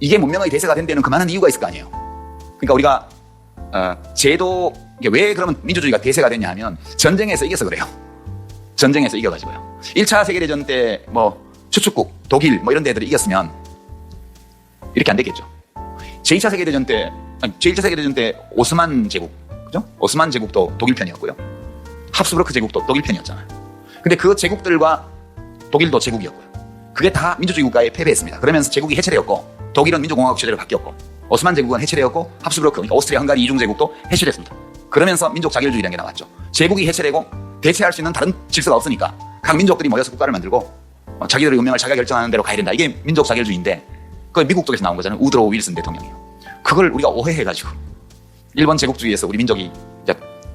이게 문명의 대세가 된 데는 그만한 이유가 있을 거 아니에요. 그러니까 우리가 어, 제도 왜 그러면 민주주의가 대세가 됐냐 하면 전쟁에서 이겨서 그래요. 전쟁에서 이겨가지고요. 1차 세계대전 때 뭐 추축국, 독일 뭐 이런 데들이 이겼으면 이렇게 안 됐겠죠. 제2차 세계대전 때, 아니, 제1차 세계대전 때 오스만 제국, 그죠? 오스만 제국도 독일 편이었고요. 합스부르크 제국도 독일 편이었잖아요. 근데 그 제국들과 독일도 제국이었고요. 그게 다 민주주의 국가에 패배했습니다. 그러면서 제국이 해체되었고 독일은 민주공화국 체제로 바뀌었고 오스만 제국은 해체되었고 합스부르크, 그러니까 오스트리아, 헝가리 이중 제국도 해체됐습니다. 그러면서 민족 자결주의라는 게 나왔죠. 제국이 해체되고 대체할 수 있는 다른 질서가 없으니까 각 민족들이 모여서 국가를 만들고 어, 자기들의 운명을 자기가 결정하는 대로 가야 된다. 이게 민족 자결주의인데 그건 미국 쪽에서 나온 거잖아요. 우드로 윌슨 대통령이요. 그걸 우리가 오해해가지고 일본 제국주의에서 우리 민족이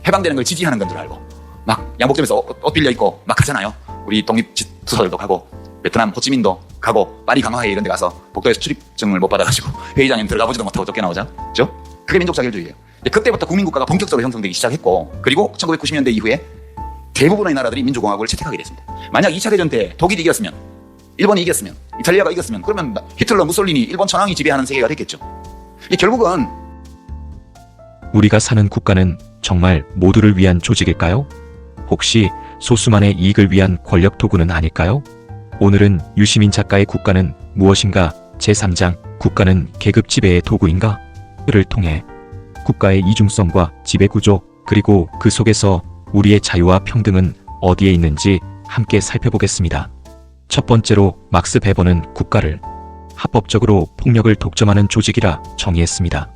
해방되는 걸 지지하는 건 줄 알고 막 양복점에서 옷, 옷 빌려 입고 막 가잖아요. 우리 독립 투사들도 가고 베트남 호치민도 가고 파리 강화회 이런 데 가서 복도에서 출입증을 못 받아가지고 회의장에 들어가 보지도 못하고 쫓겨 나오자. 그죠? 그게 민족 자결주의예요. 근데 그때부터 국민국가가 본격적으로 형성되기 시작했고 그리고 1990년대 이후에 대부분의 나라들이 민주공화국을 채택하게 됐습니다. 만약 2차 대전 때 독일이 이겼으면, 일본이 이겼으면, 이탈리아가 이겼으면, 그러면 히틀러, 무솔리니, 일본 천황이 지배하는 세계가 됐겠죠. 이 결국은 우리가 사는 국가는 정말 모두를 위한 조직일까요? 혹시 소수만의 이익을 위한 권력 도구는 아닐까요? 오늘은 유시민 작가의 국가는 무엇인가 제3장 국가는 계급 지배의 도구인가? 를 통해 국가의 이중성과 지배 구조 그리고 그 속에서 우리의 자유와 평등은 어디에 있는지 함께 살펴보겠습니다. 첫 번째로 막스 베버는 국가를 합법적으로 폭력을 독점하는 조직이라 정의했습니다.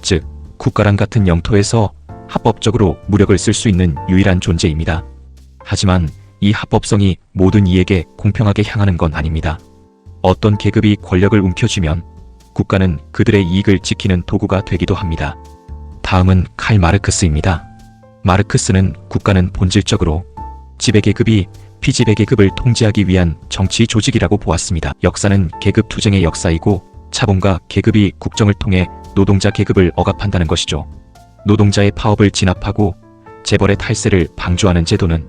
즉, 국가랑 같은 영토에서 합법적으로 무력을 쓸 수 있는 유일한 존재입니다. 하지만 이 합법성이 모든 이에게 공평하게 향하는 건 아닙니다. 어떤 계급이 권력을 움켜쥐면 국가는 그들의 이익을 지키는 도구가 되기도 합니다. 다음은 칼 마르크스입니다. 마르크스는 국가는 본질적으로 지배계급이 피지배계급을 통제하기 위한 정치 조직이라고 보았습니다. 역사는 계급 투쟁의 역사이고 차본과 계급이 국정을 통해 노동자 계급을 억압한다는 것이죠. 노동자의 파업을 진압하고 재벌의 탈세를 방조하는 제도는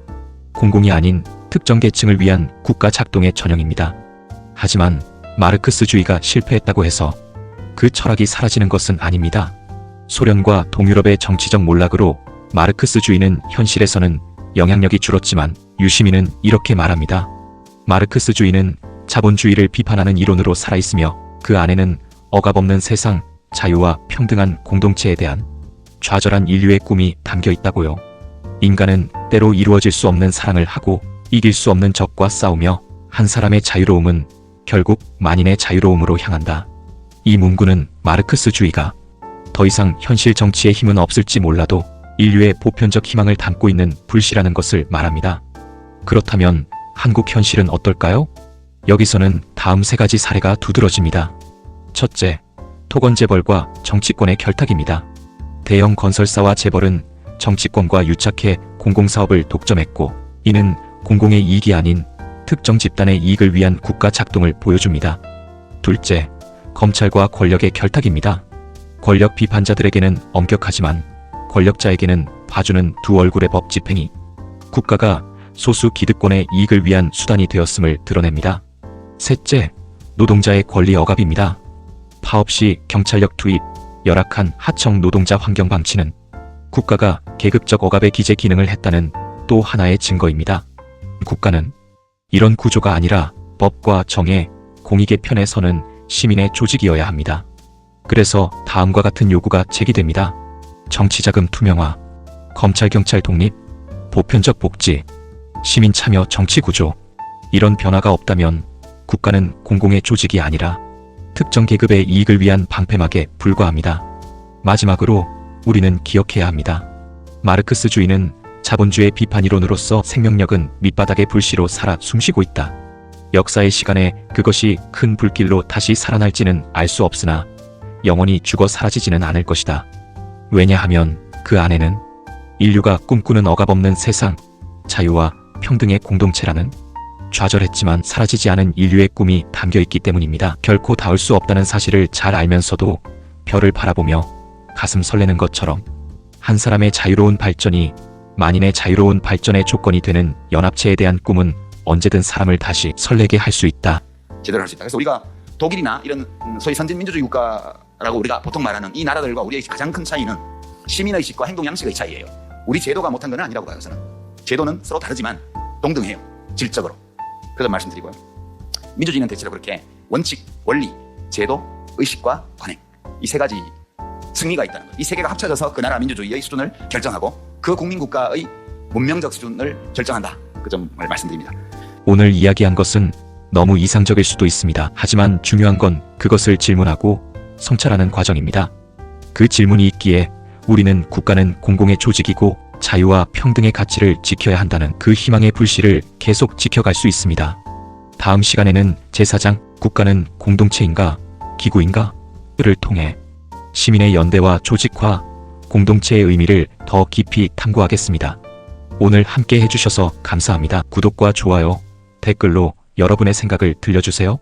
공공이 아닌 특정 계층을 위한 국가 작동의 전형입니다. 하지만 마르크스주의가 실패했다고 해서 그 철학이 사라지는 것은 아닙니다. 소련과 동유럽의 정치적 몰락으로 마르크스주의는 현실에서는 영향력이 줄었지만 유시민은 이렇게 말합니다. 마르크스주의는 자본주의를 비판하는 이론으로 살아있으며 그 안에는 억압 없는 세상, 자유와 평등한 공동체에 대한 좌절한 인류의 꿈이 담겨 있다고요. 인간은 때로 이루어질 수 없는 사랑을 하고 이길 수 없는 적과 싸우며 한 사람의 자유로움은 결국 만인의 자유로움으로 향한다. 이 문구는 마르크스주의가 더 이상 현실 정치의 힘은 없을지 몰라도 인류의 보편적 희망을 담고 있는 불씨라는 것을 말합니다. 그렇다면 한국 현실은 어떨까요? 여기서는 다음 세 가지 사례가 두드러집니다. 첫째, 토건재벌과 정치권의 결탁입니다. 대형 건설사와 재벌은 정치권과 유착해 공공사업을 독점했고 이는 공공의 이익이 아닌 특정 집단의 이익을 위한 국가 작동을 보여줍니다. 둘째, 검찰과 권력의 결탁입니다. 권력 비판자들에게는 엄격하지만 권력자에게는 봐주는 두 얼굴의 법 집행이 국가가 소수 기득권의 이익을 위한 수단이 되었음을 드러냅니다. 셋째, 노동자의 권리 억압입니다. 파업 시 경찰력 투입, 열악한 하청 노동자 환경 방치는 국가가 계급적 억압의 기재 기능을 했다는 또 하나의 증거입니다. 국가는 이런 구조가 아니라 법과 정의, 공익의 편에 서는 시민의 조직이어야 합니다. 그래서 다음과 같은 요구가 제기됩니다. 정치자금 투명화, 검찰경찰 독립, 보편적 복지, 시민 참여 정치 구조. 이런 변화가 없다면 국가는 공공의 조직이 아니라 특정 계급의 이익을 위한 방패막에 불과합니다. 마지막으로 우리는 기억해야 합니다. 마르크스주의는 자본주의 비판 이론으로서 생명력은 밑바닥의 불씨로 살아 숨쉬고 있다. 역사의 시간에 그것이 큰 불길로 다시 살아날지는 알 수 없으나 영원히 죽어 사라지지는 않을 것이다. 왜냐하면 그 안에는 인류가 꿈꾸는 억압 없는 세상, 자유와 평등의 공동체라는 좌절했지만 사라지지 않은 인류의 꿈이 담겨 있기 때문입니다. 결코 닿을 수 없다는 사실을 잘 알면서도 별을 바라보며 가슴 설레는 것처럼 한 사람의 자유로운 발전이 만인의 자유로운 발전의 조건이 되는 연합체에 대한 꿈은 언제든 사람을 다시 설레게 할 수 있다. 제대로 할 수 있다. 그래서 우리가 독일이나 이런 음, 소위 선진 민주주의 국가라고 우리가 보통 말하는 이 나라들과 우리의 가장 큰 차이는 시민의식과 행동 양식의 차이예요. 우리 제도가 못한 건 아니라고 봐요. 저는 제도는 서로 다르지만 동등해요. 질적으로. 그래서 말씀드리고요. 민주주의는 대체로 그렇게 원칙, 원리, 제도, 의식과 관행 이 세 가지 승리가 있다는 것. 이세 개가 합쳐져서 그 나라 민주주의의 수준을 결정하고 그 국민 국가의 문명적 수준을 결정한다. 그 점을 말씀드립니다. 오늘 이야기한 것은 너무 이상적일 수도 있습니다. 하지만 중요한 건 그것을 질문하고 성찰하는 과정입니다. 그 질문이 있기에 우리는 국가는 공공의 조직이고 자유와 평등의 가치를 지켜야 한다는 그 희망의 불씨를 계속 지켜갈 수 있습니다. 다음 시간에는 제4장 국가는 공동체인가 기구인가?를 통해 시민의 연대와 조직화, 공동체의 의미를 더 깊이 탐구하겠습니다. 오늘 함께 해주셔서 감사합니다. 구독과 좋아요, 댓글로 여러분의 생각을 들려주세요.